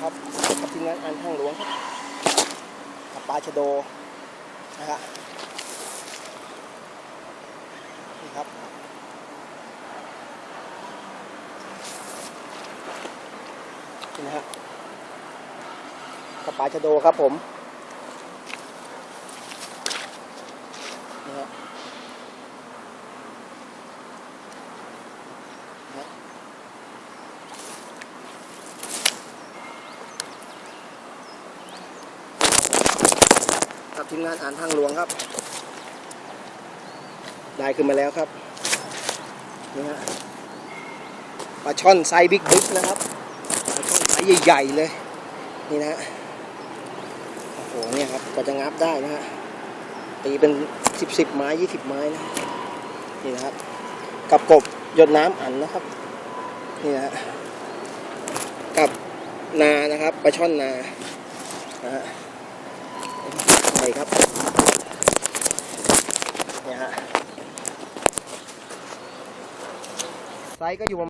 ครับกับทีมงานอันทางหลวงครับกับปลาชะโดนะฮะนี่ครับนี่นะฮะกับปลาชะโดครับผมนี่ฮะ กับ ทีมงานอ่านทางหลวงครับ ได้ขึ้นมาแล้วครับนี่ฮะปลาช่อนไซส์บิ๊กบิ๊กนะครับปลาช่อนไซส์ใหญ่ๆเลยนี่นะโอ้โหเนี่ยครับกว่าจะงับได้นะฮะตีเป็นสิบสิบไม้ยี่สิบไม้นะนี่นะครับ กับกบหยดน้ำอันนะครับนี่นะฮะกับนานะครับปลาช่อนนานะฮะ ครับเนี่ยฮะไซส์ก็อยู่ประมาณ